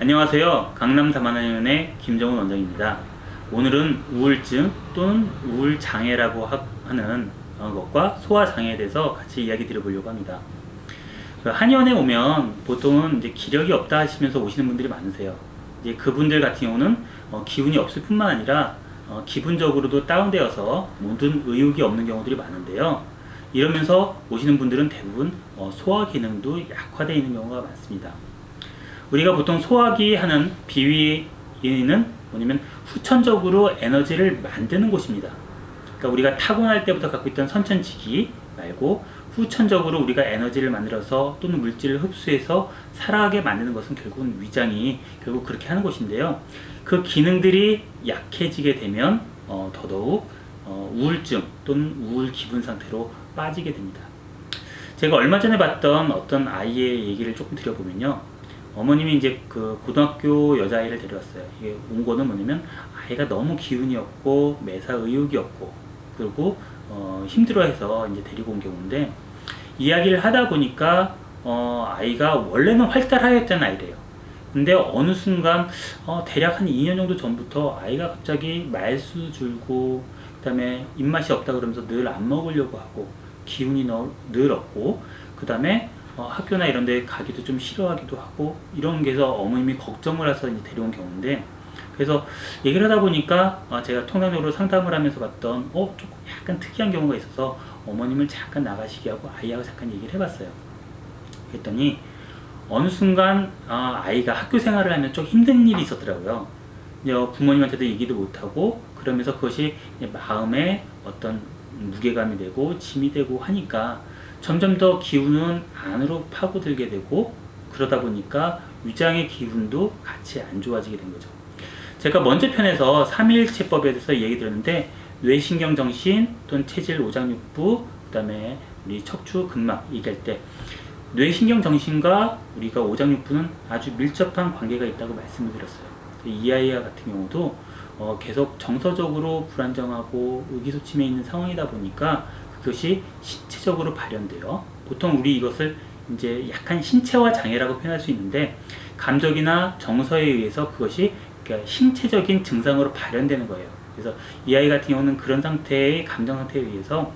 안녕하세요. 강남 다만원의 김정은 원장입니다. 오늘은 우울증 또는 우울장애라고 하- 하는 어, 것과 소화장애에 대해서 같이 이야기 드려보려고 합니다. 그 한의원에 오면 보통은 이제 기력이 없다 하시면서 오시는 분들이 많으세요. 이제 그분들 같은 경우는 어, 기운이 없을 뿐만 아니라 어, 기분적으로도 다운되어서 모든 의욕이 없는 경우들이 많은데요. 이러면서 오시는 분들은 대부분 어, 소화 기능도 약화되어 있는 경우가 많습니다. 우리가 보통 소화기 하는 비위는 뭐냐면 후천적으로 에너지를 만드는 곳입니다. 그러니까 우리가 타고날 때부터 갖고 있던 선천지기 말고 후천적으로 우리가 에너지를 만들어서 또는 물질을 흡수해서 살아가게 만드는 것은 결국은 위장이 결국 그렇게 하는 곳인데요. 그 기능들이 약해지게 되면 어, 더더욱 어, 우울증 또는 우울 기분 상태로 빠지게 됩니다. 제가 얼마 전에 봤던 어떤 아이의 얘기를 조금 드려보면요. 어머님이 이제 그 고등학교 여자아이를 데려왔어요. 이게 온 거는 뭐냐면 아이가 너무 기운이 없고 매사 의욕이 없고 그리고 어, 힘들어해서 이제 데리고 온 경우인데 이야기를 하다 보니까 어, 아이가 원래는 활달하였던 아이래요. 근데 어느 순간 어, 대략 한 2년 정도 전부터 아이가 갑자기 말수 줄고 그다음에 입맛이 없다 그러면서 늘 안 먹으려고 하고 기운이 너- 늘 없고 그다음에 어, 학교나 이런 데 가기도 좀 싫어하기도 하고 이런 게서 어머님이 걱정을 해서 이제 데려온 경우인데 그래서 얘기를 하다 보니까 어, 제가 통상적으로 상담을 하면서 봤던 어 조금 약간 특이한 경우가 있어서 어머님을 잠깐 나가시게 하고 아이하고 잠깐 얘기를 해봤어요. 그랬더니 어느 순간 아, 아이가 학교 생활을 하면 좀 힘든 일이 있었더라고요. 부모님한테도 얘기도 못하고 그러면서 그것이 마음에 어떤 무게감이 되고 짐이 되고 하니까 점점 더 기운은 안으로 파고들게 되고 그러다 보니까 위장의 기운도 같이 안 좋아지게 된 거죠. 제가 먼저 편에서 3일체법에 대해서 얘기 드렸는데 뇌신경정신 또는 체질 오장육부 그 다음에 우리 척추 근막 얘기할 때 뇌신경정신과 우리가 오장육부는 아주 밀접한 관계가 있다고 말씀을 드렸어요. 이 아이와 같은 경우도 어, 계속 정서적으로 불안정하고 의기소침해 있는 상황이다 보니까 그것이 신체적으로 발현돼요. 보통 우리 이것을 이제 약한 신체화 장애라고 표현할 수 있는데 감정이나 정서에 의해서 그것이 그러니까 신체적인 증상으로 발현되는 거예요. 그래서 이 아이 같은 경우는 그런 상태의 감정 상태에 의해서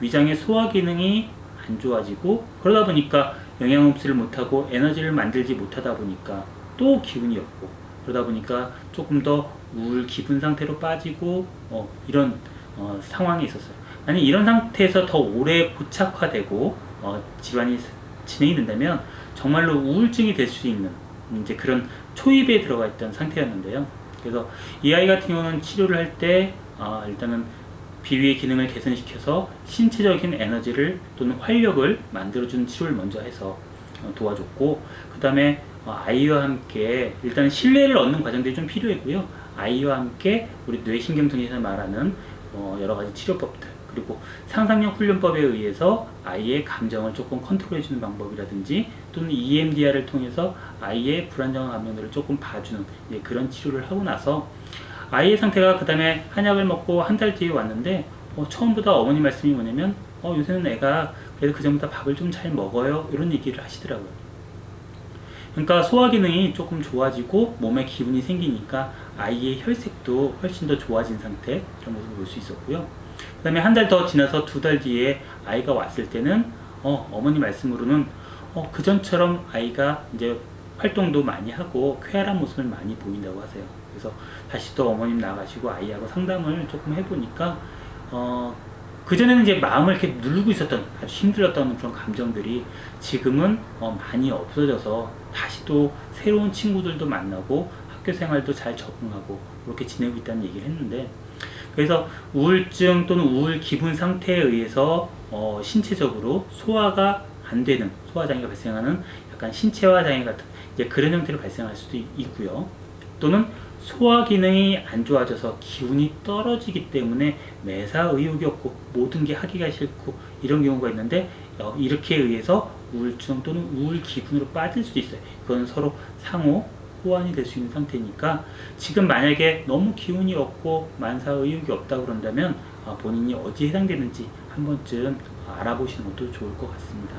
위장의 소화 기능이 안 좋아지고 그러다 보니까 영양 흡수를 못하고 에너지를 만들지 못하다 보니까 또 기운이 없고 그러다 보니까 조금 더 우울 기분 상태로 빠지고 어, 이런 어, 상황이 있었어요. 아니 이런 상태에서 더 오래 고착화되고 어, 질환이 진행이 된다면 정말로 우울증이 될 수 있는 이제 그런 초입에 들어가 있던 상태였는데요. 그래서 이 아이 같은 경우는 치료를 할때 아, 일단은 비위의 기능을 개선시켜서 신체적인 에너지를 또는 활력을 만들어주는 치료를 먼저 해서 어, 도와줬고 그 다음에 아이와 함께 일단 신뢰를 얻는 과정들이 좀 필요했고요. 아이와 함께 우리 뇌신경정신에서 말하는 어, 여러 가지 치료법들 그리고 상상력 훈련법에 의해서 아이의 감정을 조금 컨트롤해 주는 방법이라든지 또는 EMDR을 통해서 아이의 불안정한 감정들을 조금 봐주는 예, 그런 치료를 하고 나서 아이의 상태가 그 다음에 한약을 먹고 한 달 뒤에 왔는데 어, 처음보다 어머니 말씀이 뭐냐면 어, 요새는 애가 그래도 그 전보다 밥을 좀 잘 먹어요 이런 얘기를 하시더라고요. 그러니까 소화 기능이 조금 좋아지고 몸에 기운이 생기니까 아이의 혈색도 훨씬 더 좋아진 상태 그런 모습을 볼 수 있었고요. 그 다음에 한 달 더 지나서 두 달 뒤에 아이가 왔을 때는 어, 어머니 말씀으로는 어, 그 전처럼 아이가 이제 활동도 많이 하고 쾌활한 모습을 많이 보인다고 하세요. 그래서 다시 또 어머님 나가시고 아이하고 상담을 조금 해보니까 어, 그전에는 이제 마음을 이렇게 누르고 있었던 아주 힘들었던 그런 감정들이 지금은 어, 많이 없어져서 다시 또 새로운 친구들도 만나고 학교 생활도 잘 적응하고 그렇게 지내고 있다는 얘기를 했는데 그래서 우울증 또는 우울 기분 상태에 의해서 어, 신체적으로 소화가 안 되는 소화 장애가 발생하는 약간 신체화 장애 같은 이제 그런 형태로 발생할 수도 있- 있고요. 또는 소화 기능이 안 좋아져서 기운이 떨어지기 때문에 매사 의욕이 없고 모든 게 하기가 싫고 이런 경우가 있는데 어, 이렇게 의해서 우울증 또는 우울 기분으로 빠질 수도 있어요. 그건 서로 상호 호환이 될 수 있는 상태니까 지금 만약에 너무 기운이 없고 만사 의욕이 없다 그런다면 아, 본인이 어디에 해당되는지 한 번쯤 알아보시는 것도 좋을 것 같습니다.